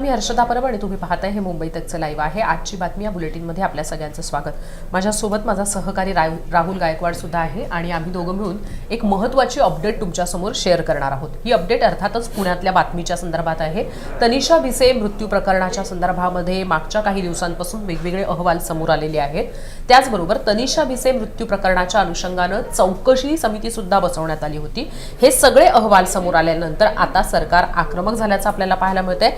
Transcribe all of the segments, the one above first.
मी हर्षदा परब आणि तुम्ही पाहताय हे मुंबई तकचं लाईव्ह आहे. आजची बातमी या बुलेटिनमध्ये आपल्या सगळ्यांचं स्वागत. माझ्यासोबत माझा सहकारी राय राहुल गायकवाड सुद्धा आहे आणि आम्ही दोघं मिळून एक महत्त्वाची अपडेट तुमच्यासमोर शेअर करणार आहोत. ही अपडेट अर्थातच पुण्यातल्या बातमीच्या संदर्भात आहे. तनिषा भिसे मृत्यू प्रकरणाच्या संदर्भामध्ये मागच्या काही दिवसांपासून वेगवेगळे अहवाल समोर आलेले आहेत. त्याचबरोबर तनिषा भिसे मृत्यू प्रकरणाच्या अनुषंगानं चौकशी समिती सुद्धा बसवण्यात आली होती. हे सगळे अहवाल समोर आल्यानंतर आता सरकार आक्रमक झाल्याचं आपल्याला पाहायला मिळतंय.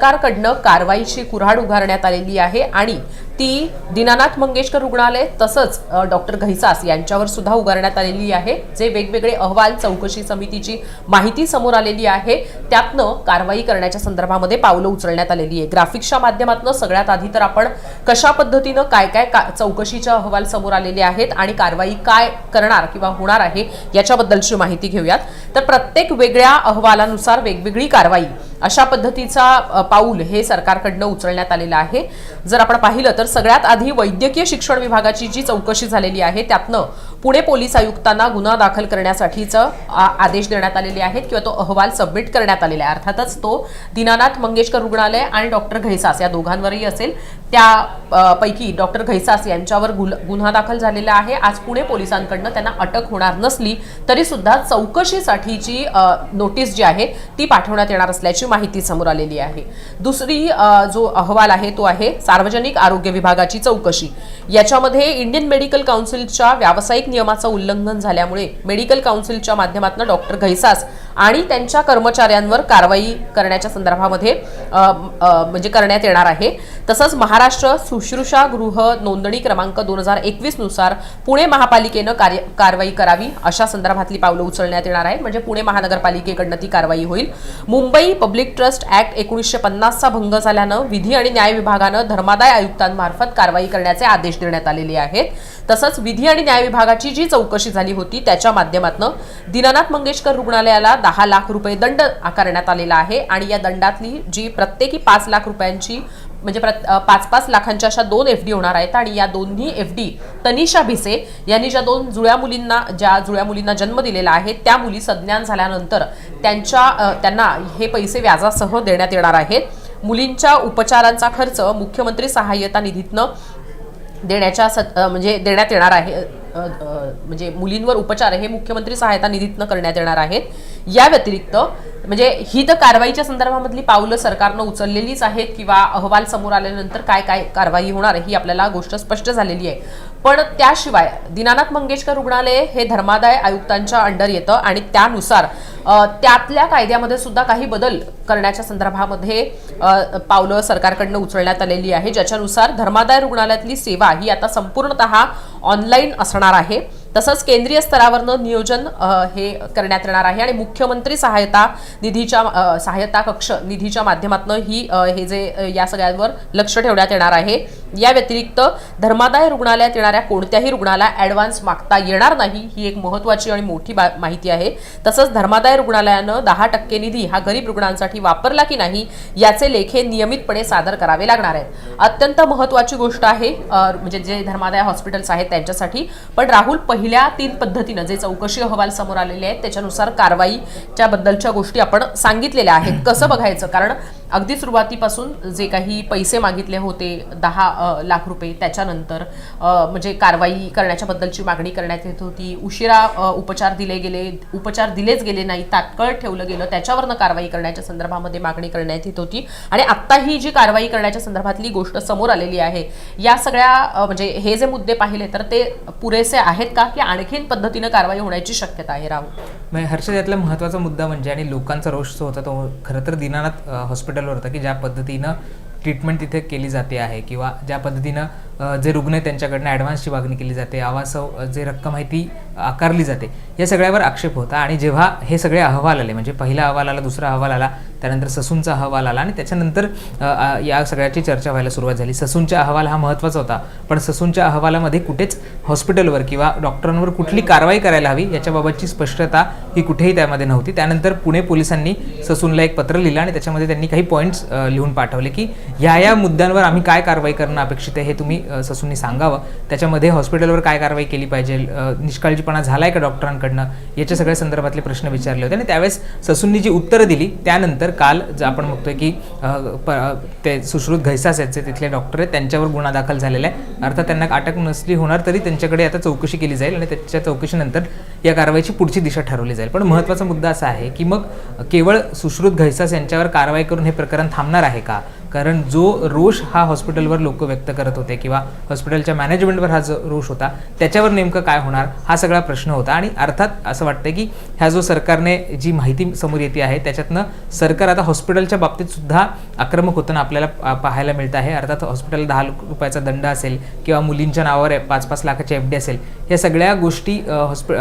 सरकारकडनं कारवाईची कुऱ्हाड उभारण्यात आलेली आहे आणि ती दीनानाथ मंगेशकर रुग्णालय तसंच डॉक्टर घैसास यांच्यावर सुद्धा उभारण्यात आलेली आहे. जे वेगवेगळे अहवाल चौकशी समितीची माहिती समोर आलेली आहे. त्यातनं कारवाई करण्याच्या संदर्भामध्ये पावलं उचलण्यात आलेली आहे. ग्राफिक्सच्या माध्यमातून सगळ्यात आधी तर आपण कशा पद्धतीनं काय काय का चौकशीच्या अहवाल समोर आलेले आहेत आणि कारवाई काय करणार किंवा होणार आहे याच्याबद्दलची माहिती घेऊयात. तर प्रत्येक वेगळ्या अहवालानुसार वेगवेगळी कारवाई अशा पद्धतीचा पाऊल हे सरकारकडनं उचलण्यात आलेलं आहे. जर आपण पाहिलं तर सगळ्यात आधी वैद्यकीय शिक्षण विभागाची जी चौकशी झालेली आहे त्यातनं पुणे पोलीस आयुक्तांना गुन्हा दाखल करण्यासाठीचं आदेश देण्यात आलेले आहेत किंवा तो अहवाल सबमिट करण्यात आलेला आहे. अर्थातच तो दीनानाथ मंगेशकर रुग्णालय आणि डॉक्टर घैसास या दोघांवरही असेल. त्या पैकी डॉक्टर घैसास यांच्यावर गुल- गुन्हा दाखल झालेला आहे. आज पुणे पोलिसांकडनं त्यांना अटक होणार नसली तरी सुद्धा चौकशीसाठीची नोटीस जी आहे ती पाठवण्यात येणार असल्याची माहिती समोर आलेली आहे. दुसरी जो अहवाल आहे तो आहे सार्वजनिक आरोग्य विभागाची चौकशी. याच्यामध्ये इंडियन मेडिकल काउन्सिलच्या व्यावसायिक नियमाचं उल्लंघन झाल्यामुळे मेडिकल काउन्सिलच्या माध्यमातून डॉक्टर घैसास आणि त्यांच्या कर्मचाऱ्यांवर कारवाई करण्याच्या संदर्भामध्ये म्हणजे करण्यात येणार आहे. तसंच महाराष्ट्र शुश्रूषा गृह नोंदणी क्रमांक दोन हजार एकवीसनुसार पुणे महापालिकेनं कार्य कारवाई करावी अशा संदर्भातली पावलं उचलण्यात येणार आहे म्हणजे पुणे महानगरपालिकेकडनं ती कारवाई होईल. मुंबई पब्लिक ट्रस्ट ऍक्ट एकोणीसशे पन्नासचा भंग झाल्यानं विधी आणि न्याय विभागानं धर्मादाय आयुक्तांमार्फत कारवाई करण्याचे आदेश देण्यात आलेले आहेत. तसंच विधी आणि न्याय विभागाची जी चौकशी झाली होती त्याच्या माध्यमातून दीनानाथ मंगेशकर रुग्णालयाला दहा लाख रुपये दंड आकारण्यात आलेला आहे आणि या दंडातली जी प्रत्येकी पाच लाख रुपयांची म्हणजे पाच पाच लाखांच्या अशा दोन एफ डी होणार आहेत आणि या दोन्ही एफ डी तनिषा भिसे यांनी ज्या दोन जुळ्या मुलींना ज्या जुळ्या मुलींना जन्म दिलेला आहे त्या मुली संज्ञान झाल्यानंतर त्यांच्या त्यांना हे पैसे व्याजासह देण्यात येणार आहेत. मुलींच्या उपचारांचा खर्च मुख्यमंत्री सहाय्यता निधीतनं देण्याच्या सत म्हणजे देण्यात येणार आहे म्हणजे मुलींवर उपचार हे मुख्यमंत्री सहायता निधीतनं करण्यात येणार आहेत. या व्यतिरिक्त म्हणजे ही तर कारवाईच्या संदर्भामधली पावलं सरकारनं उचललेलीच आहेत किंवा अहवाल समोर आल्यानंतर काय काय कारवाई होणार ही आपल्याला गोष्ट स्पष्ट झालेली आहे. पण त्याशिवाय दीनानाथ मंगेशकर रुग्णालय हे धर्मादाय आयुक्तांच्या अंडर येतं आणि त्यानुसार त्यातल्या कायद्यामध्ये सुद्धा काही बदल करण्याच्या संदर्भामध्ये पावलं सरकारकडनं उचलण्यात आलेली आहे ज्याच्यानुसार धर्मादाय रुग्णालयातली सेवा ही आता संपूर्णत ऑनलाईन असणार आहे. तसंच केंद्रीय स्तरावरनं नियोजन हे करण्यात येणार आहे. आणि मुख्यमंत्री सहायता निधीच्या सहायता कक्ष निधीच्या माध्यमातून ही हे जे या सगळ्यांवर लक्ष ठेवण्यात येणार आहे. या व्यतिरिक्त धर्मादाय रुग्णालयात येणाऱ्या कोणत्याही रुग्णाला ॲडव्हान्स मागता येणार नाही ही एक महत्त्वाची आणि मोठी बा- माहिती आहे. तसंच धर्मादाय रुग्णालयानं दहा टक्के निधी हा गरीब रुग्णांसाठी वापरला की नाही याचे लेखे नियमितपणे सादर करावे लागणार आहेत. अत्यंत महत्त्वाची गोष्ट आहे म्हणजे जे धर्मादाय हॉस्पिटल्स आहेत त्यांच्यासाठी. पण राहुल पहिल्या पहिल्या तीन पद्धतीनं जे चौकशी अहवाल समोर आलेले आहेत त्याच्यानुसार कारवाईच्या बद्दलच्या गोष्टी आपण सांगितलेल्या आहेत. कसं बघायचं? कारण अगदी सुरुवातीपासून जे काही पैसे मागितले होते दहा लाख रुपये त्याच्यानंतर म्हणजे कारवाई करण्याच्या बद्दलची मागणी करण्यात येत होती. उशिरा उपचार दिले गेले उपचार दिलेच गेले नाही तात्काळ ठेवलं गेलं. त्याच्यावरनं कारवाई करण्याच्या संदर्भामध्ये मागणी करण्यात येत होती. आणि आत्ता ही जी कारवाई करण्याच्या संदर्भातली गोष्ट समोर आलेली आहे या सगळ्या म्हणजे हे जे मुद्दे पाहिले तर ते पुरेसे आहेत का? की आणखीन पद्धतीनं कारवाई होण्याची शक्यता आहे राहुल? म्हणजे हर्षद यातला महत्त्वाचा मुद्दा म्हणजे आणि लोकांचा रोष जो होता तो खरं तर दीनानाथ हॉस्पिटल हॉस्पिटलवर होतं की ज्या पद्धतीनं ट्रीटमेंट तिथे केली जाते आहे किंवा ज्या पद्धतीनं जे रुग्ण आहेत त्यांच्याकडनं ॲडव्हान्सची मागणी केली जाते आवासव जे रक्कम आहे ती आकारली जाते. या सगळ्यावर आक्षेप होता आणि जेव्हा हे सगळे अहवाल आले म्हणजे पहिला अहवाल आला दुसरा अहवाल आला त्यानंतर ससूनचा अहवाल आला आणि त्याच्यानंतर या सगळ्याची चर्चा व्हायला सुरुवात झाली. ससूनचा अहवाल हा महत्त्वाचा होता पण ससूनच्या अहवालामध्ये कुठेच हॉस्पिटलवर किंवा डॉक्टरांवर कुठली कारवाई करायला हवी याच्याबाबतची स्पष्टता ही कुठेही त्यामध्ये नव्हती. त्यानंतर पुणे पोलिसांनी ससूनला एक पत्र लिहिलं आणि त्याच्यामध्ये त्यांनी काही पॉईंट्स लिहून पाठवले की या या मुद्द्यांवर आम्ही काय कारवाई करणं अपेक्षित आहे हे तुम्ही ससूंनी सांगावं. त्याच्यामध्ये हॉस्पिटलवर काय कारवाई केली पाहिजे? निष्काळजीपणा झाला आहे का डॉक्टरांकडनं? याच्या सगळ्या संदर्भातले प्रश्न विचारले होते आणि त्यावेळेस ससूंनी जी उत्तरं दिली त्यानंतर काल आपण बघतोय की प- ते सुश्रुत घैसास यांचे तिथले डॉक्टर आहेत त्यांच्यावर गुन्हा दाखल झालेला आहे. अर्थात त्यांना अटक नसली होणार तरी त्यांच्याकडे आता चौकशी केली जाईल आणि त्याच्या चौकशीनंतर या कारवाईची पुढची दिशा ठरवली जाईल. पण महत्त्वाचा मुद्दा असा आहे की मग केवळ सुश्रुत घैसास यांच्यावर कारवाई करून हे प्रकरण थांबणार आहे का? कारण जो रोष हा हॉस्पिटलवर लोक व्यक्त करत होते किंवा हॉस्पिटलच्या मॅनेजमेंटवर हा जो रोष होता त्याच्यावर नेमकं काय होणार हा सगळा प्रश्न होता. आणि अर्थात असं वाटतं की ह्या जो सरकारने जी माहिती समोर येते आहे त्याच्यातनं सरकार आता हॉस्पिटलच्या बाबतीत सुद्धा आक्रमक होताना आपल्याला पा- पाहायला मिळत आहे. अर्थात हॉस्पिटल दहा लाख रुपयाचा दंड असेल किंवा मुलींच्या नावावर पाच पाच लाखाची एफ डी असेल या सगळ्या गोष्टी हॉस्पि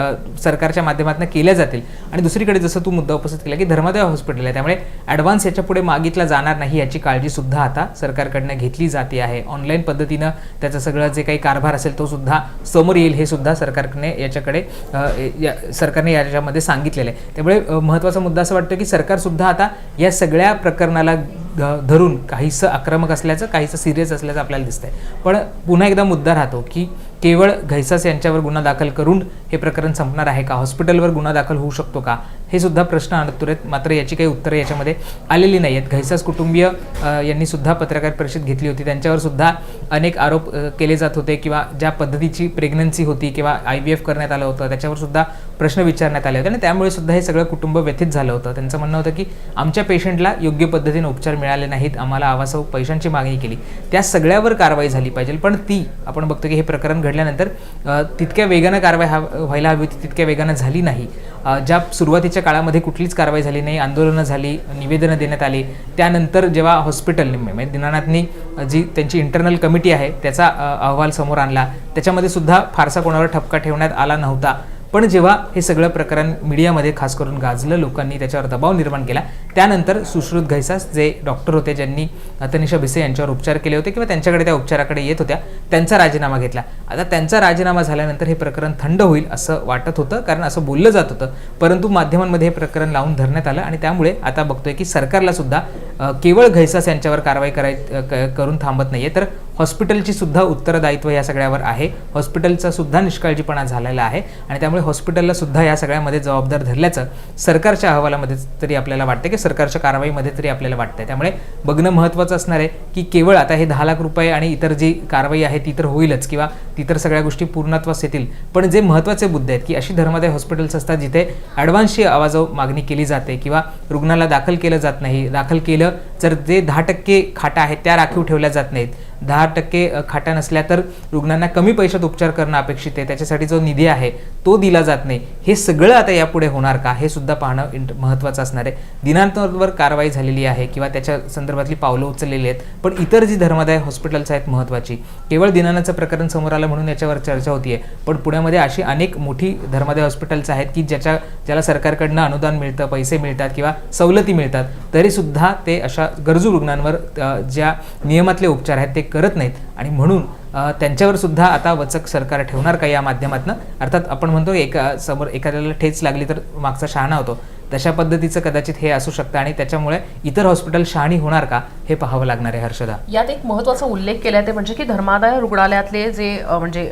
सरकारच्या माध्यमातून केल्या जातील. आणि दुसरीकडे जसं तू मुद्दा उपस्थित केला की धर्मदय हॉस्पिटल आहे त्यामुळे ॲडव्हान्स याच्यापुढे मागितला जाणार नाही याची काळजी सुद्धा आता सरकारकडनं घेतली जाते आहे. ऑनलाईन पद्धतीनं त्याचं सगळं जे काही कारभार असेल तो सुद्धा समोर येईल हे सुद्धा सरकारने याच्याकडे या सरकारने याच्यामध्ये सांगितलेलं आहे. त्यामुळे महत्त्वाचा महत्त्वाचा मुद्दा असं वाटतं की सरकारसुद्धा आता या सगळ्या प्रकरणाला धरून काहीसं आक्रमक असल्याचं काहीसं सिरियस असल्याचं आपल्याला दिसतंय. पण पुन्हा एकदा मुद्दा राहतो की केवळ घैसास यांच्यावर गुन्हा दाखल करून हे प्रकरण संपणार आहे का? हॉस्पिटलवर गुन्हा दाखल होऊ शकतो का? हे सुद्धा प्रश्न आणत आहेत. मात्र याची काही उत्तरं याच्यामध्ये आलेली नाही आहेत घैसास कुटुंबीय यांनी सुद्धा पत्रकार परिषद घेतली होती. त्यांच्यावर सुद्धा अनेक आरोप केले जात होते किंवा ज्या पद्धतीची प्रेग्नन्सी होती किंवा आय व्ही एफ करण्यात आलं होतं त्याच्यावर सुद्धा प्रश्न विचारण्यात आले होते. आणि त्यामुळे सुद्धा हे सगळं कुटुंब व्यथित झालं होतं. त्यांचं म्हणणं होतं की आमच्या पेशंटला योग्य पद्धतीने उपचार मिळाले नाहीत आम्हाला आवासव पैशांची मागणी केली. त्या सगळ्यावर कारवाई झाली पाहिजे. पण ती आपण बघतो की हे प्रकरण घडल्यानंतर तितक्या वेगानं कारवाई हा व्हायला हवी होती तितक्या वेगानं झाली नाही. ज्या सुरुवातीच्या काळामध्ये कुठलीच कारवाई झाली नाही आंदोलनं झाली निवेदनं देण्यात आली त्यानंतर जेव्हा हॉस्पिटलने म्हणजे दिनानाथनी जी त्यांची इंटरनल कमिटी आहे त्याचा अहवाल समोर आणला. त्याच्यामध्ये सुद्धा फारसा कोणावर ठपका ठेवण्यात आला नव्हता. पण जेव्हा हे सगळं प्रकरण मीडियामध्ये खास करून गाजलं लोकांनी त्याच्यावर दबाव निर्माण केला त्यानंतर सुश्रुत घैसास जे डॉक्टर होते ज्यांनी तनिषा भिसे यांच्यावर उपचार केले होते किंवा त्यांच्याकडे त्या उपचाराकडे येत होत्या त्यांचा राजीनामा घेतला. आता त्यांचा राजीनामा झाल्यानंतर हे प्रकरण थंड होईल असं वाटत होतं कारण असं बोललं जात होतं. परंतु माध्यमांमध्ये हे प्रकरण लावून धरण्यात आलं आणि त्यामुळे आता बघतोय की सरकारला सुद्धा केवळ घैसास यांच्यावर कारवाई कराय क- करून थांबत नाहीये. तर हॉस्पिटलची सुद्धा उत्तरदायित्व या सगळ्यावर आहे. हॉस्पिटलचा सुद्धा निष्काळजीपणा झालेला आहे आणि त्यामुळे हॉस्पिटलला सुद्धा या सगळ्यामध्ये जबाबदार धरल्याचं सरकारच्या अहवालामध्ये तरी आपल्याला वाटतं की सरकारच्या कारवाईमध्ये तरी आपल्याला वाटतंय. त्यामुळे बघणं महत्त्वाचं असणार आहे की केवळ आता हे दहा लाख रुपये आणि इतर जी कारवाई आहे ती तर होईलच किंवा ती तर सगळ्या गोष्टी पूर्णत्वास येतील. पण जे महत्त्वाचे मुद्दे आहेत की अशी धर्मादाय हॉस्पिटल्स असतात जिथे ॲडव्हान्सची आवाजाव मागणी केली जाते किंवा रुग्णाला दाखल केलं जात नाही दाखल केलं जर जे दहा टक्के खाटा आहेत त्या राखीव ठेवल्या जात नाहीत दहा टक्के अ, खाटा नसल्या तर रुग्णांना कमी पैशात उपचार करणं अपेक्षित आहे. त्याच्यासाठी जो निधी आहे तो दिला जात नाही. हे सगळं आता यापुढे होणार का? हे सुद्धा पाहणं इंट महत्त्वाचं असणार आहे. दिनांतवर कारवाई झालेली आहे किंवा त्याच्या संदर्भातली पावलं उचललेली आहेत पण इतर जी धर्मादाय हॉस्पिटल्स आहेत महत्त्वाची केवळ दिनानाचं प्रकरण समोर आलं म्हणून याच्यावर चर्चा होतीये. पण पुण्यामध्ये अशी अनेक मोठी धर्मादाय हॉस्पिटल्स आहेत की ज्याच्या ज्याला सरकारकडनं अनुदान मिळतं पैसे मिळतात किंवा सवलती मिळतात तरीसुद्धा ते अशा गरजू रुग्णांवर ज्या नियमातले उपचार आहेत ते करत नाहीत. आणि म्हणून त्यांच्यावर सुद्धा आता वचक सरकार ठेवणार का या माध्यमातून? अर्थात आपण म्हणतो एका समोर एखाद्याला ठेच लागली तर मागचा शहाणा होतो. तशा पद्धतीचं कदाचित हे असू शकतं आणि त्याच्यामुळे इतर हॉस्पिटल शहाणी होणार का हे पाहावं लागणार आहे हर्षदा. यात एक महत्त्वाचा उल्लेख केला ते म्हणजे की धर्मादाय रुग्णालयातले जे म्हणजे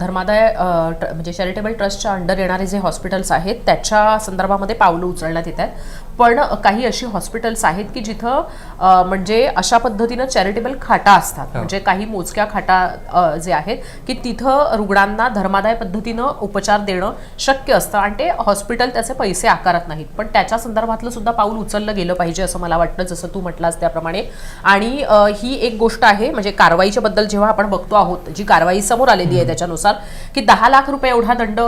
धर्मादाय म्हणजे चॅरिटेबल ट्रस्टच्या अंडर येणारे जे हॉस्पिटल्स आहेत त्याच्या संदर्भामध्ये पावलं उचलण्यात येत आहेत. पण काही अशी हॉस्पिटल्स आहेत की जिथं म्हणजे अशा पद्धतीनं चॅरिटेबल खाटा असतात. म्हणजे काही मोजक्या खाटा जे आहेत की तिथं रुग्णांना धर्मादाय पद्धतीनं उपचार देणं शक्य असतं आणि ते हॉस्पिटल त्याचे पैसे आकारत नाहीत. पण त्याच्या संदर्भातलं सुद्धा पाऊल उचललं गेलं पाहिजे असं मला वाटतं जसं तू म्हटलास त्याप्रमाणे. आणि ही एक गोष्ट आहे म्हणजे कारवाईच्या बद्दल जेव्हा आपण बघतो आहोत जी कारवाई समोर आलेली आहे त्याच्यानुसार की दहा लाख रुपये एवढा दंड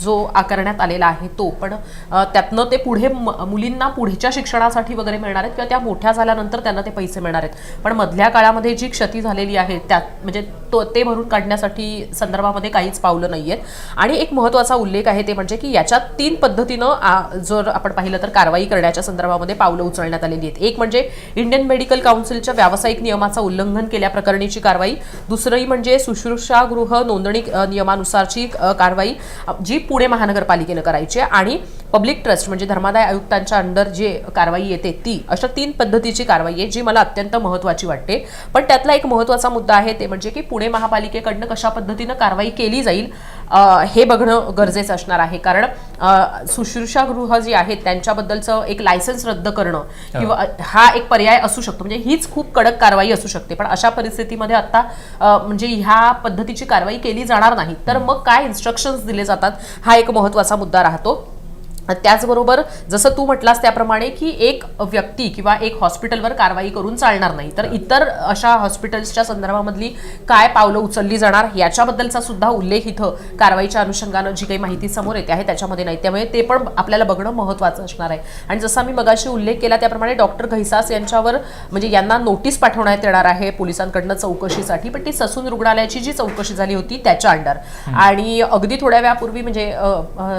जो आकारण्यात आलेला आहे तो पण त्यातनं ते पुढे मुलींना पुढच्या शिक्षणासाठी वगैरे मिळणार आहेत किंवा त्या मोठ्या झाल्यानंतर त्यांना ते पैसे मिळणार आहेत. पण मधल्या काळामध्ये जी क्षती झालेली आहे त्यात म्हणजे तो ते भरून काढण्यासाठी संदर्भामध्ये काहीच पावलं नाही आहेत आणि एक महत्त्वाचा उल्लेख आहे ते म्हणजे की याच्यात तीन पद्धतीनं आ, जर आपण पाहिलं तर कारवाई करण्याच्या संदर्भामध्ये पावलं उचलण्यात आलेली आहेत. एक म्हणजे इंडियन मेडिकल काउन्सिलच्या व्यावसायिक नियमाचं उल्लंघन केल्याप्रकरणीची कारवाई. दुसरी म्हणजे सुश्रूषागृह नोंदणी नियमानुसारची कारवाई जी पुणे महानगरपालिकेनं करायची आहे. आणि पब्लिक ट्रस्ट म्हणजे धर्मादाय आयुक्तांच्या अंडर जे कारवाई येते ती अशा तीन पद्धतीची कारवाई आहे जी मला अत्यंत महत्त्वाची वाटते. पण त्यातला एक महत्त्वाचा मुद्दा आहे ते म्हणजे की पुणे महापालिकेकडनं कशा पद्धतीनं कारवाई केली जाईल हे बघणं गरजेचं असणार आहे. कारण अ, शुश्रूषागृह जी आहेत त्यांच्याबद्दलचं एक लायसन्स रद्द करणं किंवा हा. एक पर्याय असू शकतो. म्हणजे हीच खूप कडक कारवाई असू शकते. पण अशा परिस्थितीमध्ये आता म्हणजे ह्या पद्धतीची कारवाई केली जाणार नाही. तर मग काय इन्स्ट्रक्शन्स दिले जातात? हा एक महत्त्वाचा मुद्दा राहतो. त्याचबरोबर जसं तू म्हटलास त्याप्रमाणे की एक व्यक्ती किंवा एक हॉस्पिटलवर कारवाई करून चालणार नाही. तर इतर अशा हॉस्पिटल्सच्या संदर्भामधली काय पावलं उचलली जाणार याच्याबद्दलचा सुद्धा उल्लेख इथं कारवाईच्या अनुषंगानं जी काही माहिती समोर येते आहे त्याच्यामध्ये नाही. त्यामुळे ते पण आपल्याला बघणं महत्त्वाचं असणार आहे. आणि जसा मी मगाशी उल्लेख केला त्याप्रमाणे डॉक्टर घैसास यांच्यावर म्हणजे यांना नोटीस पाठवण्यात येणार आहे पोलिसांकडनं चौकशीसाठी पण ती ससून रुग्णालयाची जी चौकशी झाली होती त्याच्या अंडर. आणि अगदी थोड्या वेळापूर्वी म्हणजे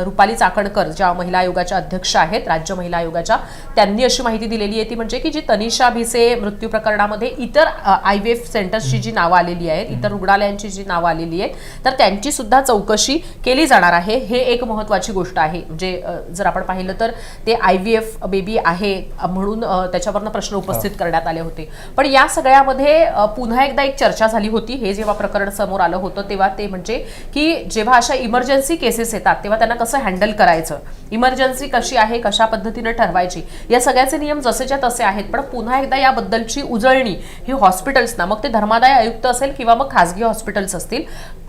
रुपाली चाकणकर ज्या महिला आयोगाच्या अध्यक्ष आहेत राज्य महिला आयोगाच्या. त्यांनी अशी माहिती दिलेली आहे ती म्हणजे की जी तनिषा भिसे मृत्यू प्रकरणामध्ये इतर आय व्ही एफ सेंटर्सची जी नावं आलेली आहेत इतर रुग्णालयांची जी नावं आलेली आहेत तर त्यांची सुद्धा चौकशी केली जाणार आहे. हे एक महत्त्वाची गोष्ट आहे. म्हणजे जर आपण पाहिलं तर ते आय व्ही एफ बेबी आहे म्हणून त्याच्यावरनं प्रश्न उपस्थित करण्यात आले होते. पण या सगळ्यामध्ये पुन्हा एकदा एक चर्चा झाली होती. हे जेव्हा प्रकरण समोर आलं होतं तेव्हा ते म्हणजे की जेव्हा अशा इमर्जन्सी केसेस येतात तेव्हा त्यांना कसं हँडल करायचं? इमर्जन्सी कशी आहे कशा पद्धतीनं ठरवायची? या सगळ्याचे नियम जसेच्या तसे आहेत पण पुन्हा एकदा याबद्दलची उजळणी ही हॉस्पिटल्सना मग ते धर्मादाय आयुक्त असेल किंवा मग खासगी हॉस्पिटल्स असतील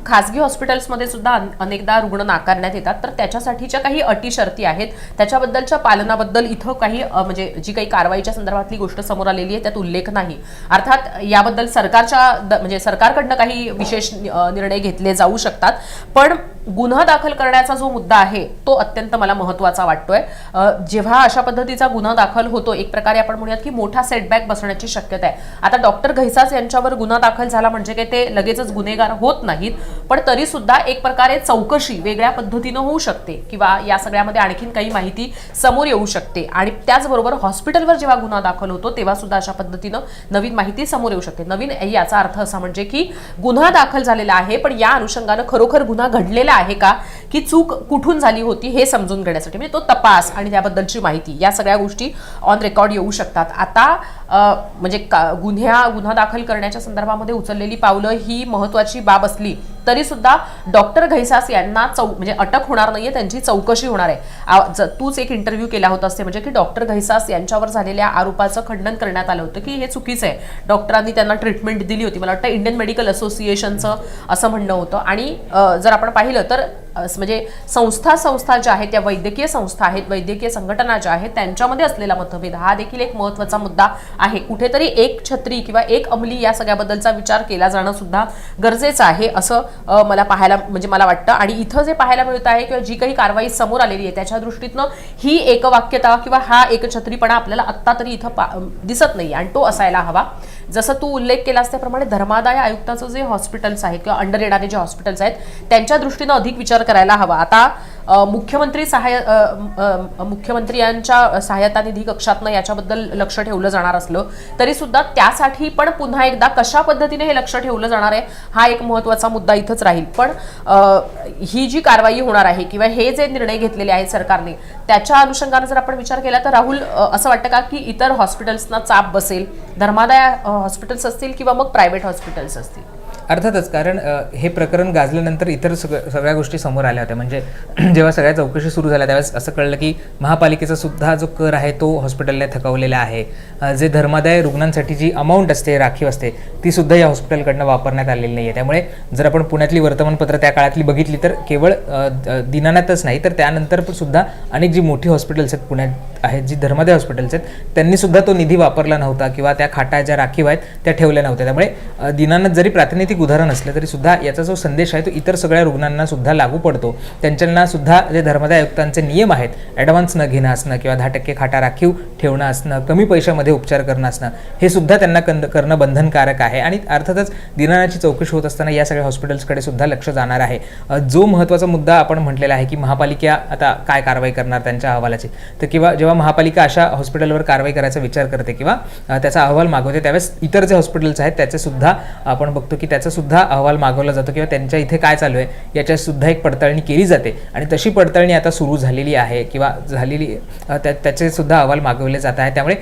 खासगी हॉस्पिटल्समध्ये सुद्धा अन- अनेकदा रुग्ण नाकारण्यात येतात. तर त्याच्यासाठीच्या काही अटी शर्ती आहेत. त्याच्याबद्दलच्या पालनाबद्दल इथं काही म्हणजे जी काही कारवाईच्या संदर्भातली गोष्ट समोर आलेली आहे त्यात उल्लेख नाही. अर्थात याबद्दल सरकारच्या द- म्हणजे सरकारकडनं काही विशेष निर्णय घेतले जाऊ शकतात. पण गुन्हा दाखल करण्याचा जो मुद्दा आहे तो अत्यंत मला महत्त्वाचा वाटतोय. जेव्हा अशा पद्धतीचा गुन्हा दाखल होतो एक प्रकारे आपण म्हणूयात की मोठा सेटबॅक बसण्याची शक्यता आहे. आता डॉक्टर घैसास यांच्यावर गुन्हा दाखल झाला म्हणजे काही ते लगेचच गुन्हेगार होत नाहीत. पण तरी सुद्धा एक प्रकारे चौकशी वेगळ्या पद्धतीनं होऊ शकते किंवा या सगळ्यामध्ये आणखीन काही माहिती समोर येऊ शकते. आणि त्याचबरोबर हॉस्पिटलवर जेव्हा गुन्हा दाखल होतो तेव्हा सुद्धा अशा पद्धतीनं नवीन माहिती समोर येऊ शकते. नवीन याचा अर्थ असा म्हणजे की गुन्हा दाखल झालेला आहे पण या अनुषंगानं खरोखर गुन्हा घडलेला आहे का? की चूक कुठून झाली होती हे समजून घेण्यासाठी. म्हणजे तो तपास आणि त्याबद्दलची माहिती या सगळ्या गोष्टी ऑन रेकॉर्ड येऊ शकतात. आता म्हणजे का- गुन्ह्या गुन्हा दाखल करण्याच्या संदर्भामध्ये उचललेली पावलं ही महत्वाची बाब असली तरी सुद्धा डॉक्टर घैसास यांना चौ म्हणजे अटक होणार नाहीये त्यांची चौकशी होणार आहे. आ- ज- तूच एक इंटरव्ह्यू केला होता असते म्हणजे की डॉक्टर घैसास यांच्यावर झालेल्या आरोपाचं खंडन करण्यात आलं होतं की हे चुकीचं आहे. डॉक्टरांनी त्यांना ट्रीटमेंट दिली होती. मला वाटतं इंडियन मेडिकल असोसिएशनचं असं म्हणणं होतं. आणि जर आपण पाहिलं तर म्हणजे संस्था संस्था ज्या आहेत त्या वैद्यकीय संस्था आहेत वैद्यकीय संघटना ज्या आहेत त्यांच्यामध्ये असलेला मतभेद हा देखील एक महत्त्वाचा मुद्दा आहे. कुठेतरी एक छत्री किंवा एक अंमली या सगळ्याबद्दलचा विचार केला जाणं सुद्धा गरजेचं आहे असं मला पाहायला म्हणजे मला वाटतं. आणि इथं जे पाहायला मिळत आहे किंवा जी काही कारवाई समोर आलेली आहे त्याच्या दृष्टीतनं ही एकवाक्यता किंवा हा एकछत्रीपणा आपल्याला आत्ता तरी इथं पा दिसत नाही आणि तो असायला हवा. जसं तू उल्लेख केलास त्याप्रमाणे धर्मादाय आयुक्ताचं जे हॉस्पिटल्स आहेत किंवा अंडर येणारे जे हॉस्पिटल्स आहेत त्यांच्या दृष्टीनं अधिक विचार करायला हवा. आता मुख्यमंत्री सहाय्य अ, मुख्यमंत्री यांच्या सहायता निधी कक्षातनं याच्याबद्दल लक्ष ठेवलं जाणार असलं तरी सुद्धा त्यासाठी पण पुन्हा एकदा कशा पद्धतीने हे लक्ष ठेवलं जाणार आहे हा एक महत्त्वाचा मुद्दा इथंच राहील. पण ही जी कारवाई होणार आहे किंवा हे जे निर्णय घेतलेले आहेत सरकारने त्याच्या अनुषंगाने जर आपण विचार केला तर राहुल असं वाटतं का की इतर हॉस्पिटल्सना चाप बसेल धर्मादाय हॉस्पिटल्स असतील किंवा मग प्रायव्हेट हॉस्पिटल्स असतील? अर्थातच कारण हे प्रकरण गाजल्यानंतर इतर सग सगळ्या गोष्टी समोर आल्या होत्या. म्हणजे जेव्हा सगळ्या चौकशी सुरू झाल्या त्यावेळेस असं कळलं की महापालिकेचा सुद्धा जो कर आहे तो हॉस्पिटलने थकवलेला आहे. जे धर्मादाय रुग्णांसाठी जी अमाऊंट असते राखीव असते ती सुद्धा या हॉस्पिटलकडनं वापरण्यात आलेली नाही आहे त्यामुळे जर आपण पुण्यातली वर्तमानपत्र त्या काळातली बघितली तर केवळ अ, द- नाही तर त्यानंतर पण सुद्धा अनेक जी मोठी हॉस्पिटल्स आहेत पुण्यात आहेत जी धर्मादाय हॉस्पिटल्स आहेत त्यांनी सुद्धा तो निधी वापरला नव्हता किंवा त्या खाटा ज्या राखीव आहेत त्या ठेवल्या नव्हत्या. त्यामुळे अ, जरी प्रातिनिधिक उदाहरण असलं तरी सुद्धा याचा जो संदेश आहे तो इतर सगळ्या रुग्णांना सुद्धा लागू पडतो. त्यांच्यांना सुद्धा जे धर्मदाय आयुक्तांचे नियम आहेत ॲडव्हान्स न घेणं असणं किंवा दहा टक्के खाटा राखीव ठेवणं असणं कमी पैशामध्ये उपचार करणं असणं हे सुद्धा त्यांना कंद करणं बंधनकारक आहे. आणि अर्थातच दिनानाची चौकशी होत असताना या सगळ्या हॉस्पिटल्सकडे सुद्धा लक्ष जाणार आहे. जो महत्त्वाचा मुद्दा आपण म्हटलेला आहे की महापालिका आता काय कारवाई करणार त्यांच्या अहवालाची तर किंवा जेव्हा जेव्हा महापालिका अशा हॉस्पिटलवर कारवाई करायचा विचार करते किंवा त्याचा अहवाल मागवते त्यावेळेस इतर जे हॉस्पिटल्स आहेत त्याचे सुद्धा आपण बघतो की त्याचा सुद्धा अहवाल मागवला जातो किंवा त्यांच्या इथे काय चालू आहे याच्या सुद्धा एक पडताळणी केली जाते. आणि तशी पडताळणी आता सुरू झालेली आहे किंवा झालेली त्या त्याचे सुद्धा अहवाल मागवले जात आहे त्यामुळे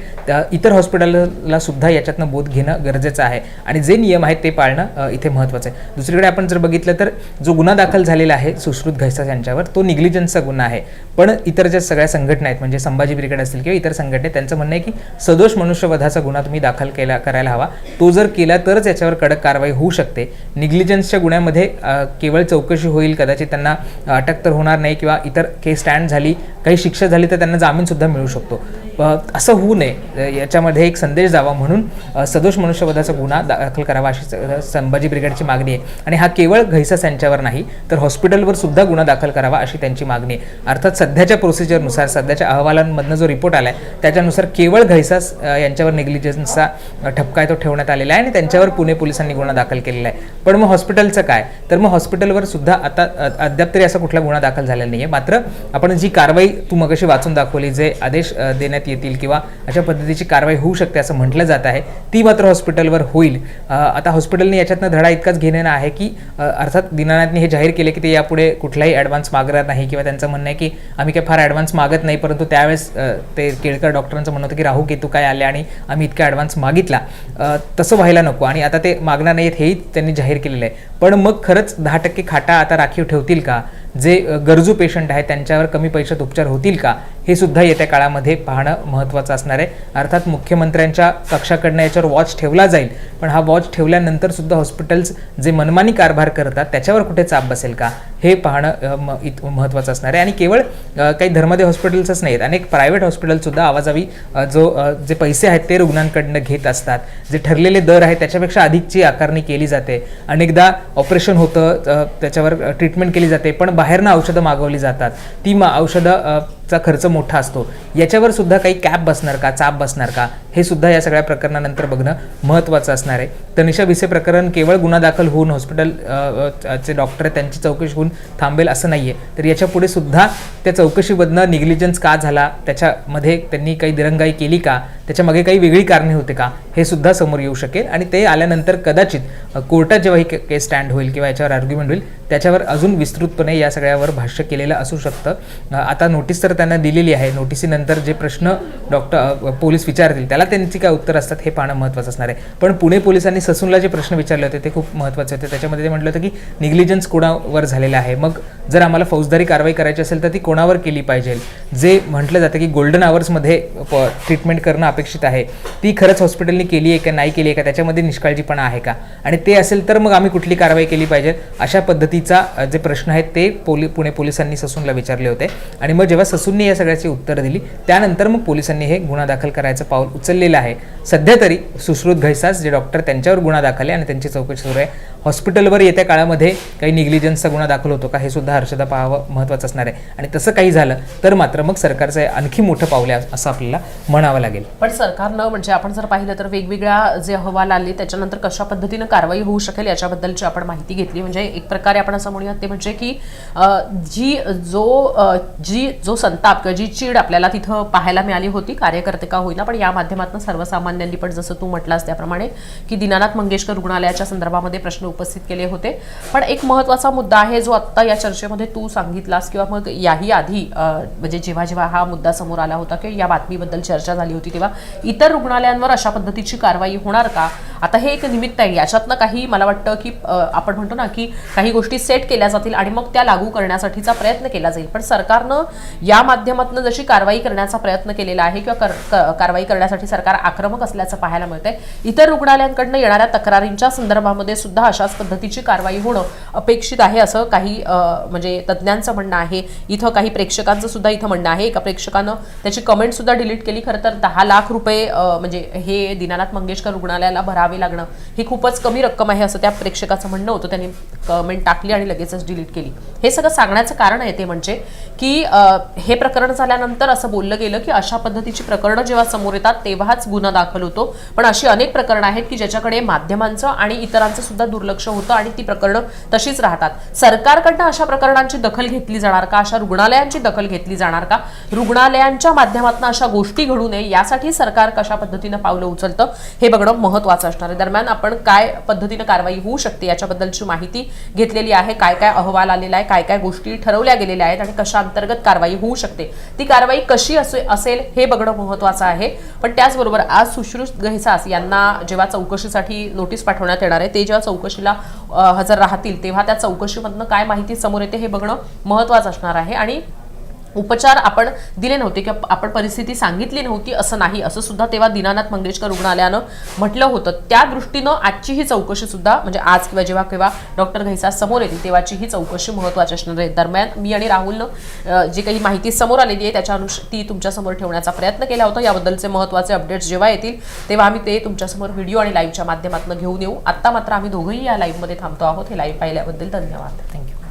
इतर हॉस्पिटलला सुद्धा याच्यातनं बोध घेणं गरजेचं आहे. आणि जे नियम आहेत ते पाळणं इथे महत्त्वाचं आहे. दुसरीकडे आपण जर बघितलं तर जो गुन्हा दाखल झालेला आहे सुश्रुत घैसास यांच्यावर तो निग्लिजन्सचा गुन्हा आहे. पण इतर ज्या सगळ्या संघटना आहेत म्हणजे संभाजी क्रिकेट असतील किंवा इतर संघटने त्यांचं म्हणणं आहे की सदोष मनुष्यवधाचा गुन्हा तुम्ही दाखल केला करायला हवा. तो जर केला तरच याच्यावर कडक कारवाई होऊ शकते. निग्लिजन्सच्या गुन्ह्यामध्ये केवळ चौकशी होईल कदाचित त्यांना अटक तर होणार नाही किंवा इतर केस स्टँड झाली काही शिक्षा झाली तर त्यांना जामीनसुद्धा मिळू शकतो. असं होऊ नये. याच्यामध्ये एक संदेश जावा म्हणून सदोष मनुष्यवधाचा गुन्हा दाखल करावा अशी संभाजी ब्रिगेडची मागणी आहे. आणि हा केवळ घैसास यांच्यावर नाही तर हॉस्पिटलवर सुद्धा गुन्हा दाखल करावा अशी त्यांची मागणी आहे. अर्थात सध्याच्या प्रोसिजरनुसार सध्याच्या अहवालांमधनं जो रिपोर्ट आला आहे त्याच्यानुसार केवळ घैसास यांच्यावर निग्लिजन्सचा ठपका आहे तो ठेवण्यात आलेला आहे आणि त्यांच्यावर पुणे पोलिसांनी गुन्हा दाखल केलेला आहे. पण मग हॉस्पिटलचं काय? तर मग हॉस्पिटलवर सुद्धा आता अद्याप तरी असा कुठला गुन्हा दाखल झालेला नाही आहे मात्र आपण जी कारवाई तू मगाशी वाचून दाखवली जे आदेश देण्यात येतील किंवा अशा पद्धतीची कारवाई होऊ शकते असं म्हटलं जात आहे ती मात्र हॉस्पिटलवर होईल. आता हॉस्पिटलने याच्यातनं धडा इतकाच घेणं आहे की अर्थात दिनानाथने हे जाहीर केले की ते यापुढे कुठलाही ॲडव्हान्स मागणार नाही किंवा त्यांचं म्हणणं आहे की आम्ही काही फार ॲडव्हान्स मागत नाही परंतु त्यावेळेस ते केळकर डॉक्टरांचं म्हणणं होतं की राहू केतू काय आले आणि आम्ही इतका ॲडव्हान्स मागितला. तसं व्हायला नको. आणि आता ते मागणार नाहीत हेही त्यांनी जाहीर केलेलं आहे. पण मग खरंच दहा टक्के खाटा आता राखीव ठेवतील का? जे गरजू पेशंट आहेत त्यांच्यावर कमी पैशात उपचार होतील का? हे सुद्धा येत्या काळामध्ये पाहणं महत्त्वाचं असणार आहे. अर्थात मुख्यमंत्र्यांच्या कक्षाकडनं याच्यावर वॉच ठेवला जाईल. पण हा वॉच ठेवल्यानंतर सुद्धा हॉस्पिटल्स जे मनमानी कारभार करतात त्याच्यावर कुठे चाप बसेल का? हे पाहणं म- इत महत्त्वाचं असणार आहे. आणि केवळ काही धर्मादय हॉस्पिटल्सच नाहीत अनेक प्रायव्हेट हॉस्पिटलसुद्धा आवाजावी जो जे पैसे आहेत ते रुग्णांकडनं घेत असतात. जे ठरलेले दर आहेत त्याच्यापेक्षा अधिकची आकारणी केली जाते. अनेकदा ऑपरेशन होतं त्याच्यावर ट्रीटमेंट केली जाते पण बाहेरनं औषधं मागवली जातात. ती मा औषधं चा खर्च मोठा असतो. याच्यावर सुद्धा काही कॅप बसणार का चाप बसणार का? हे सुद्धा या सगळ्या प्रकरणानंतर बघणं महत्त्वाचं असणार आहे. तनिषा भिसे प्रकरण केवळ गुन्हा दाखल होऊन हॉस्पिटल चे डॉक्टर त्यांची चौकशी होऊन थांबेल असं नाही आहे तर याच्यापुढे सुद्धा त्या चौकशीमधनं निग्लिजन्स का झाला? त्याच्यामध्ये त्यांनी काही दिरंगाई केली का? त्याच्यामागे काही वेगळी कारणे होते का? हे सुद्धा समोर येऊ शकेल आणि ते आल्यानंतर कदाचित कोर्टात जेव्हा ही केस स्टँड होईल किंवा याच्यावर आर्ग्युमेंट होईल त्याच्यावर अजून विस्तृतपणे या सगळ्यावर भाष्य केलेलं असू शकतं. आता नोटीस तर त्यांना दिलेली आहे. नोटिसीनंतर जे प्रश्न डॉक्टर पोलीस विचारतील त्याला त्यांची काय उत्तर असतात हे पाहणं महत्त्वाचं असणार आहे. पण पुणे पोलिसांनी ससूनला जे प्रश्न विचारले होते ते खूप महत्त्वाचे होते. त्याच्यामध्ये ते म्हटलं होतं की निग्लिजन्स कोणावर झालेलं आहे? मग जर आम्हाला फौजदारी कारवाई करायची असेल तर ती कोणावर केली पाहिजे? जे म्हटलं जातं की गोल्डन आवर्समध्ये ट्रीटमेंट करणं अपेक्षित आहे. ती खरंच हॉस्पिटलने केली आहे का नाही केली आहे का त्याच्यामध्ये निष्काळजीपणा आहे का? आणि ते असेल तर मग आम्ही कुठली कारवाई केली पाहिजे? अशा पद्धतीचा जे प्रश्न आहेत ते पोली पुणे पोलिसांनी ससूनला विचारले होते. आणि मग जेव्हा बसूंनी या सगळ्याची उत्तरं दिली. त्यानंतर मग पोलिसांनी हे गुन्हा दाखल करायचं पाऊल उचललेलं आहे. सध्या तरी सुश्रुत घैसास जे डॉक्टर त्यांच्यावर गुन्हा दाखल आहे आणि त्यांची चौकशी सुरू आहे. हॉस्पिटलवर येत्या काळामध्ये काही निग्लिजन्सचा गुन्हा दाखल होतो का हे सुद्धा हर्षदा पाहावं महत्त्वाचं असणार आहे. आणि तसं काही झालं तर मात्र मग सरकारचं आणखी मोठं पाऊल आहे असं आपल्याला म्हणावं लागेल. पण सरकारनं म्हणजे आपण जर पाहिलं तर वेगवेगळ्या जे अहवाल आले त्याच्यानंतर कशा पद्धतीनं कारवाई होऊ शकेल याच्याबद्दलची आपण माहिती घेतली. म्हणजे एक प्रकारे आपण असं म्हणूयात ते म्हणजे की जी जो जी जो संताप किंवा जी चीड आपल्याला तिथं पाहायला मिळाली होती. कार्यकर्ते का होईना पण या माध्यमातून सर्वसामान्यांनी पण जसं तू म्हटलास त्याप्रमाणे की दीनानाथ मंगेशकर रुग्णालयाच्या संदर्भामध्ये प्रश्न उपस्थित केले होते. पण एक महत्त्वाचा मुद्दा आहे जो आत्ता या चर्चेमध्ये तू सांगितलास किंवा मग याही आधी म्हणजे जेव्हा जेव्हा हा मुद्दा समोर आला होता किंवा या बातमीबद्दल चर्चा झाली होती तेव्हा इतर रुग्णालयांवर अशा पद्धतीची कारवाई होणार का? आता हे एक निमित्त आहे. याच्यातनं काही मला वाटतं की आपण म्हणतो ना की काही गोष्टी सेट केल्या जातील आणि मग त्या लागू करण्यासाठीचा प्रयत्न केला जाईल. पण सरकारनं या माध्यमातून जशी कारवाई करण्याचा प्रयत्न केलेला आहे किंवा कर- कारवाई करण्यासाठी सरकार आक्रमक असल्याचं पाहायला मिळतंय. इतर रुग्णालयांकडनं येणाऱ्या तक्रारींच्या संदर्भामध्ये सुद्धा अशाच पद्धतीची कारवाई होणं अपेक्षित आहे असं काही म्हणजे तज्ज्ञांचं म्हणणं आहे. इथं काही प्रेक्षकांचं सुद्धा इथं म्हणणं आहे. एका प्रेक्षकानं त्याची कमेंट सुद्धा डिलीट केली. खरं तर दहा लाख रुपये म्हणजे हे दीनानाथ मंगेशकर रुग्णालयाला भरावे लागणं ही खूपच कमी रक्कम आहे असं त्या प्रेक्षकाचं म्हणणं होतं. त्यांनी कमेंट टाकली आणि लगेचच डिलीट केली. हे सगळं सांगण्याचं कारण आहे ते म्हणजे की हे हे प्रकरण झाल्यानंतर असं बोललं गेलं की अशा पद्धतीची प्रकरणं जेव्हा समोर येतात तेव्हाच गुन्हा दाखल होतो. पण अशी अनेक प्रकरणं आहेत की ज्याच्याकडे माध्यमांचं आणि इतरांचं सुद्धा दुर्लक्ष होतं आणि ती प्रकरणं तशीच राहतात. सरकारकडनं अशा प्रकरणांची दखल घेतली जाणार का? अशा रुग्णालयांची दखल घेतली जाणार का? रुग्णालयांच्या माध्यमातून अशा गोष्टी घडू नये यासाठी सरकार कशा पद्धतीनं पावलं उचलतं हे बघणं महत्वाचं असणार आहे. दरम्यान आपण काय पद्धतीनं कारवाई होऊ शकते याच्याबद्दलची माहिती घेतलेली आहे. काय काय अहवाल आलेला आहे काय काय गोष्टी ठरवल्या गेलेल्या आहेत आणि कशा अंतर्गत कारवाई होऊ शकते. ती कारवाई कशी असे असेल हे बघणं महत्वाचं आहे. पण त्याचबरोबर आज सुश्रुत गहिसास यांना जेव्हा चौकशीसाठी नोटीस पाठवण्यात येणार आहे ते जेव्हा चौकशीला हजर राहतील तेव्हा त्या चौकशीमधनं काय माहिती समोर येते हे बघणं महत्वाचं असणार आहे. आणि उपचार आपण दिले नव्हते किंवा आपण परिस्थिती सांगितली नव्हती असं नाही. असं सुद्धा तेव्हा दीनानाथ मंगेशकर रुग्णालयानं म्हटलं होतं. त्या दृष्टीनं आजची ही चौकशी सुद्धा म्हणजे आज किंवा जेव्हा केव्हा डॉक्टर घैसा समोर येतील तेव्हाची ही चौकशी महत्वाची असणार आहे दरम्यान मी आणि राहुलनं जी काही माहिती समोर आलेली आहे त्याच्या अनुष ती तुमच्यासमोर ठेवण्याचा प्रयत्न केला होता. याबद्दलचे महत्त्वाचे अपडेट्स जेव्हा येतील तेव्हा आम्ही ते तुमच्यासमोर व्हिडिओ आणि लाईव्हच्या माध्यमातून घेऊन येऊ. आत्ता मात्र आम्ही दोघंही या लाईव्हमध्ये थांबतो आहोत. हे लाईव्ह पाहिल्याबद्दल धन्यवाद. थँक्यू